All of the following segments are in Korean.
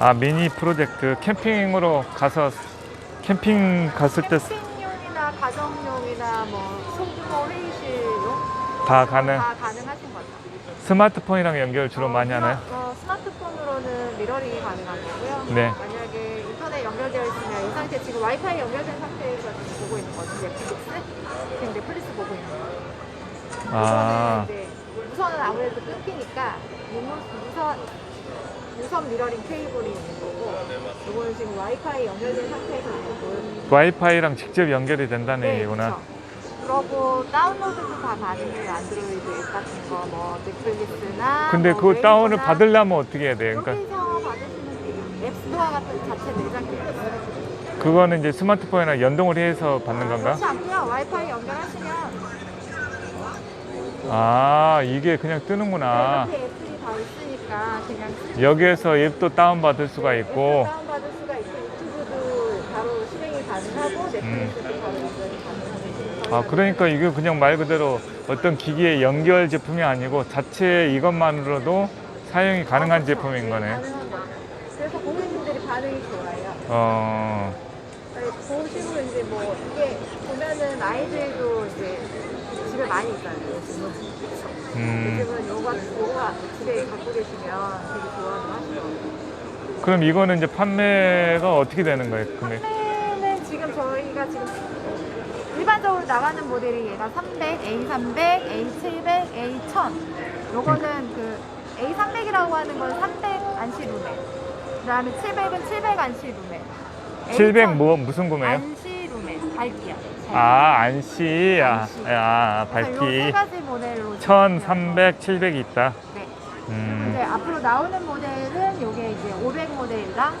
아 미니 프로젝트 캠핑으로 가서 캠핑 갔을 때 다 캠핑용이나 가정용이나 뭐 소규모 회의실용 가능 다 가능하신 거죠. 스마트폰이랑 연결 주로 많이 어, 하나요? 스마- 어, 스마트폰으로는 미러링이 가능한 거고요. 네. 만약에 인터넷 연결되어 있으면 이 상태 지금 와이파이 연결된 상태에서 지금 보고 있는 거죠. 넷플릭스? 지금 넷플릭스 보고 있는 거예요. 아. 이거는 이제 무선은 아무래도 끊기니까 무선, 무선, 미러링 케이블이 있는 거고 이거는 지금 와이파이 연결된 상태에서 지금 보여드리는 와이파이랑 직접 연결이 된다는 얘기구나. 그쵸. 그러고 다운로드도 다 가능해요. 안드로이드 앱 같은 거, 뭐 넷플릭스나. 근데 뭐 그거 다운을 웨이브나 받으려면 어떻게 해야 돼요? 그러니까 여기서 받으시면 돼요. 앱스토어 같은 자체 내장되어 있어요. 그거는 이제 스마트폰이랑 연동을 해서 받는 건가? 그렇지 않고요. 와이파이 연결하시면 아 이게 그냥 뜨는구나. 이렇게 앱들이 다 있으니까 그냥 쓰- 여기에서 앱도 다운 받을 수가 앱도 있고 다운받을 수가 있고 유튜브도 바로 실행이 가능하고 넷플릭스도 음. 바로 연결이 가능하고 아 그러니까 이게 그냥 말 그대로 어떤 기기에 연결 제품이 아니고 자체 이것만으로도 사용이 가능한 아, 그렇죠. 제품인 거네. 가능한 거죠. 그래서 고객님들이 반응이 좋아요. 어 네, 보시고 이제 뭐 이게 보면은 아이들도 이제 집에 많이 있잖아요. 요즘은. 음. 요즘은 요거 요거 집에 갖고 계시면 되게 좋아하는 하시더라고요. 그럼 이거는 이제 판매가 어떻게 되는 거예요? 금액? 판매는 지금 저희가 지금 일반적으로 나가는 모델이 얘가 300, A300, A700, A1000. 요거는 그 A300이라고 하는 건 300 안시 루멘. 그다음에 700은 700 안시 루멘. 700 뭐 무슨 구매요? 안시 루멘 밝기야. 아 안시 아, 안시. 아 요세 밝기 가지 모델로 1300, 700이 있다. 네. 음. 이제 앞으로 나오는 모델은 요게 이제 500 모델이랑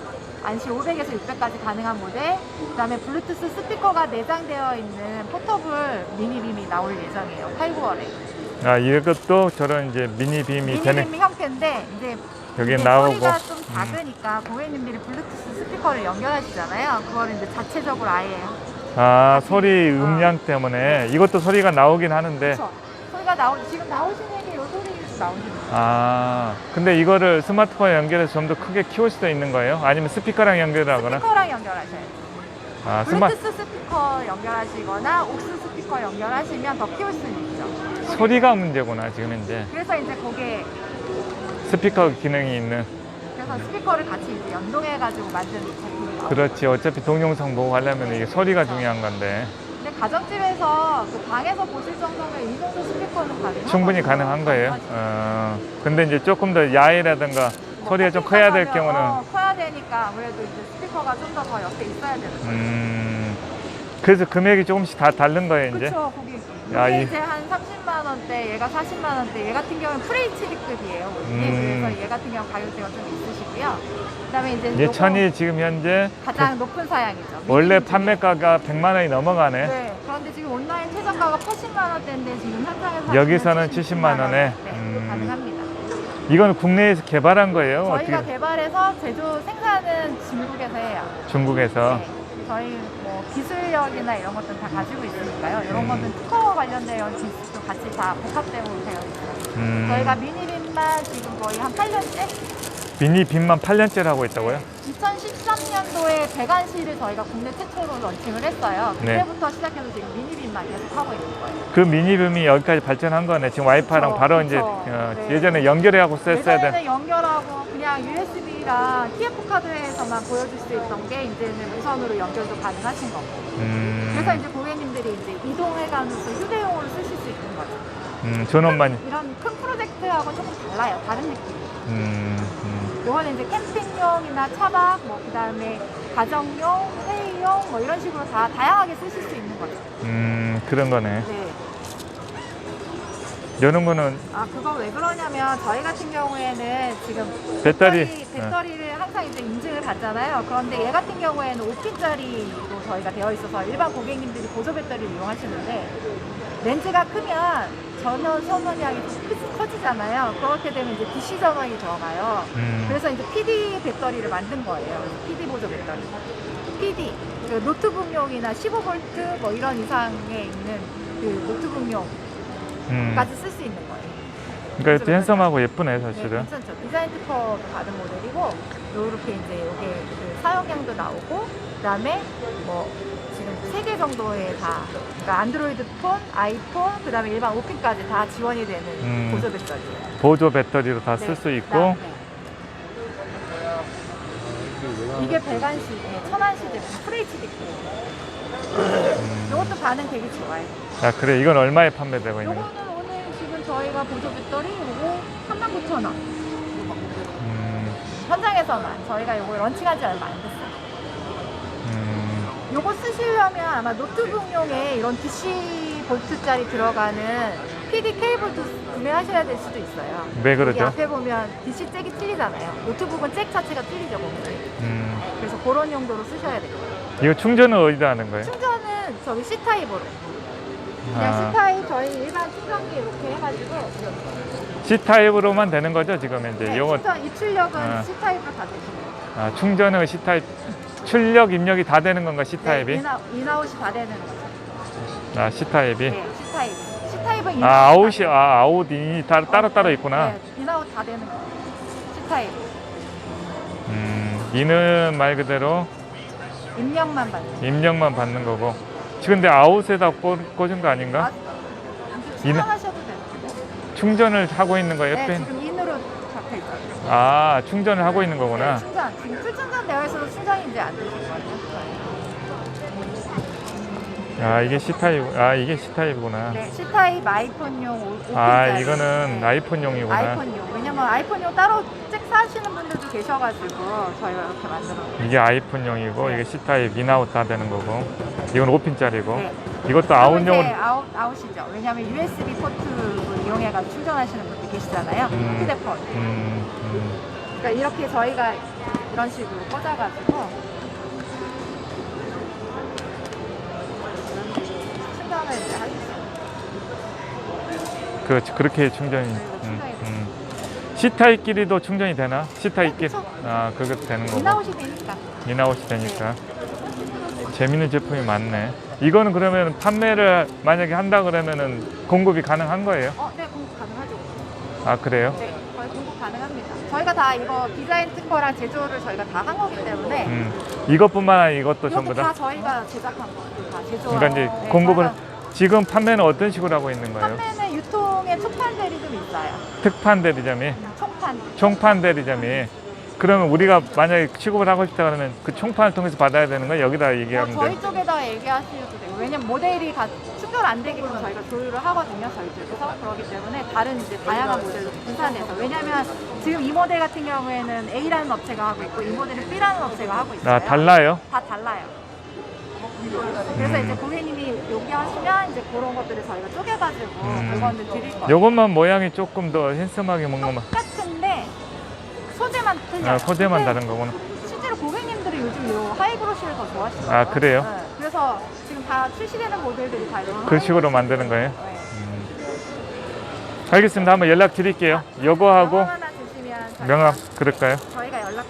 안시 500에서 600까지 가능한 모델, 그다음에 블루투스 스피커가 내장되어 있는 포터블 미니빔이 나올 예정이에요. 8, 9월에. 아 이것도 저런 이제 미니 빔이 되는 미니빔 형태인데 이제 여기 나오고 소리가 좀 음. 작으니까 고객님들이 블루투스 스피커를 연결하시잖아요. 그거를 이제 자체적으로 아예 아 소리 음량 때문에 이것도 소리가 나오긴 하는데 그쵸? 소리가 나오 지금 나오시는 게요 소리 나오시는 거예요. 아 근데 이거를 스마트폰에 연결해서 좀 더 크게 키울 수도 있는 거예요? 아니면 스피커랑 연결하거나 스피커랑 연결하셔야 돼요. 아 스마 블루투스 스피커 연결하시거나 옥스 스피커 연결하시면 더 키울 수 있죠. 소리가 문제구나 지금 현재 그래서 이제 그게 스피커 기능이 있는. 그래서 스피커를 같이 이제 연동해가지고 만든 제품이에요. 그렇지. 어차피 동영상 보고 하려면 이게 소리가 중요한 건데. 근데 가정집에서 그 방에서 보실 정도면 이 정도 스피커는 가능한 충분히 가능한 거예요. 어, 근데 이제 조금 더 야외라든가 소리가 좀 커야 될 경우는 어, 커야 되니까 아무래도 이제 스피커가 좀 더 더 옆에 있어야 되는 거예요. 음. 그래서 금액이 조금씩 다 다른 거예요 이제? 그렇죠. 거기. 야, 이- 이제 한 30만 원대, 얘가 40만 원대, 얘 같은 경우는 FHD급이에요. 음. 그래서 얘 같은 경우 가격대가 좀 있으시고요. 그다음에 이제 예천이 지금 현재 가장 높은 사양이죠. 원래. 판매가가 100만 원이 넘어가네. 네. 그런데 지금 온라인 최저가가 80만 원대인데 지금 현장에서 여기서는 하시면 70만 원에? 네, 음. 가능합니다. 이건 국내에서 개발한 거예요? 저희가 어떻게 개발해서 제조 생산은 중국에서 해요. 중국에서? 네. 저희 뭐 기술력이나 이런 것들은 다 가지고 있으니까요. 이런 음. 것들은 특허 관련된 기술도 같이 다 복합되고 되어 있어요. 음, 저희가 미니빔만 지금 거의 한 8년째? 미니 빔만 8년째를 하고 있다고요? 2013년도에 배관실을 저희가 국내 최초로 런칭을 했어요. 네. 그때부터 시작해서 지금 미니빔만 계속 하고 있는 거예요. 그 미니 빔이 여기까지 발전한 거네. 지금 와이파이랑 바로 그쵸. 이제 어, 네. 예전에 연결해갖고 썼어야 돼. 예전에는 연결하고 그냥 USB랑 TF 카드에서만 보여줄 수 있던 게 이제는 무선으로 연결도 가능하신 거고. 음, 그래서 이제 고객님들이 이제 이동해가면서 휴대용으로 쓰실 수 있는 거죠. 음, 전원만. 이런 큰 프로젝트하고는 조금 달라요. 다른 느낌. 음, 음. 요거는 이제 캠핑용이나 차박, 뭐 그다음에 가정용, 회의용 뭐 이런 식으로 다 다양하게 쓰실 수 있는 거죠. 음, 그런 거네. 네. 이런 거는 아 그거 왜 그러냐면 저희 같은 경우에는 지금 배터리, 배터리, 배터리 를 항상 이제 인증을 받잖아요. 그런데 얘 같은 경우에는 5핀짜리로 저희가 되어 있어서 일반 고객님들이 보조 배터리를 이용하시는데 렌즈가 크면 전원 선원량이 좀 크- 커지잖아요. 그렇게 되면 이제 DC 전원이 들어가요. 음, 그래서 이제 PD 배터리를 만든 거예요. PD 보조 배터리. PD. 그 노트북용이나 15V 뭐 이런 이상에 있는 그 노트북용 까지 음. 쓸수 있는 거예요. 그러니까 핸섬하고 예쁘네 네, 사실은. 괜찮죠. 디자인 특허도 받은 모델이고 요렇게 이제 요게 그 사용량도 나오고 그다음에 뭐 지금 세 개 정도의 다 그러니까 안드로이드 폰, 아이폰, 그다음에 일반 오핀까지 다 지원이 되는 음. 보조 배터리예요. 보조 배터리로 다쓸 네, 수 있고 이게 배관시, 네, 천안시 제품 FHD 반응 되게 좋아요. 아 그래 이건 얼마에 판매되고 있는 거야? 요거는 오늘 지금 저희가 보조 배터리 요거 39,000원. 음, 현장에서만 저희가 요거 런칭한 지 얼마 안 됐어요. 음, 요거 쓰시려면 아마 노트북용에 이런 DC 볼트짜리 들어가는 PD 케이블도 구매하셔야 될 수도 있어요. 왜 여기 그러죠? 앞에 보면 DC 잭이 틀리잖아요. 노트북은 잭 자체가 틀리죠, 보면. 음, 그래서 그런 용도로 쓰셔야 돼요. 이거 충전은 어디다 하는 거예요? 충전은 저기 C 타입으로. 그냥 아, C 타입 저희 일반 충전기 이렇게 해가지고 C 타입으로만 되는 거죠 지금 이제 네, 충전 입출력은 아. C 타입으로 다 되시네요. 아, 충전은 C 타입 출력 입력이 다 되는 건가 C 타입이? 네, 인아, 인아웃이 다 되는 거죠. 아 C 타입이? 네, C 타입. C 타입은 아 아웃이 다아 아웃이 따로 따로 따로 있구나. 네, 인아웃 다 되는 거예요. C 타입. 음, 이는 말 그대로 입력만 받는. 입력만 받는 거고. 지금 근데 아웃에다 꽂, 꽂은 거 아닌가? 아, 충전하셔도 돼요. 충전을 하고 있는 거 옆에. 네, 지금 인으로 잡혀 있어요. 아 충전을 하고 있는 거구나. 네, 충전. 지금 풀 충전 되어 있어서 충전이 이제 안 되실 거예요. 아 이게 C 타입. 아 이게 C 타입이구나. 네, C 타입 아이폰용 오- 5핀짜리. 아 이거는 네. 아이폰용이구나. 아이폰용. 왜냐면 아이폰용 따로 잭 사시는 분들도 계셔가지고 저희가 이렇게 만들어. 이게 아이폰용이고 이게 C 타입 인아웃 다 되는 거고. 이건 5핀짜리고. 네. 이것도. 이제 아웃, 아웃이죠. 왜냐면 USB 포트를 이용해가지고 충전하시는 분들 계시잖아요. 음. 휴대폰. 음, 음. 그러니까 이렇게 저희가 이런 식으로 꽂아가지고 충전을 이제 있어요. 그 그렇게 충전이. 음, 음. C 타입끼리도 충전이 되나? C 타입끼리. 그쵸. 아 그것도 되는 거고. 인아웃이 되니까. 인아웃이 되니까. 재밌는 제품이 많네. 이거는 그러면 판매를 만약에 한다 그러면은 공급이 가능한 거예요? 어, 네, 공급 가능하죠. 아 그래요? 네, 거의 공급 가능합니다. 저희가 다 이거 디자인 특허랑 제조를 저희가 다 한 거기 때문에 음. 이것뿐만 아니라 이것도 이것도 전부 다 다. 저희가 제작한 거예요. 다 제조. 그러니까 이제 공급을 지금 판매는 어떤 식으로 하고 있는 거예요? 판매는 유통에 초판 대리 좀 있어요. 특판 대리점이, 총판. 총판 대리점이. 그러면 우리가 만약에 취급을 하고 싶다 그러면 그 총판을 통해서 받아야 되는 거예요? 여기다 어, 얘기하면 저희? 쪽에다 얘기하셔도 되고 왜냐면 모델이 다 충전 안 되게끔 저희가 조율을 하거든요 저희 쪽에서 그렇기 때문에 다른 이제 다양한 모델로 분산해서 왜냐면 지금 이 모델 같은 경우에는 A라는 업체가 하고 있고 이 모델은 B라는 업체가 하고 있어요 아 달라요? 다 달라요 그래서 음. 이제 고객님이 요구하시면 이제 그런 것들을 저희가 쪼개가지고 음. 물건을 드릴 거예요 요것만 모양이 조금 더 핸섬하게 뭔가 막 똑같은데 소재만 틀려요 아, 소재만 다른 거구나. 실제로 고객님들이 요즘 요 하이그로시를 더 좋아하시더라고요 아, 그래요? 네. 그래서 지금 다 출시되는 모델들이 다 이런 그 식으로 만드는 거예요? 네. 음. 알겠습니다. 한번 연락 드릴게요. 요거하고 명함 하나 주시면 저희가, 명함 그럴까요? 저희가 연락.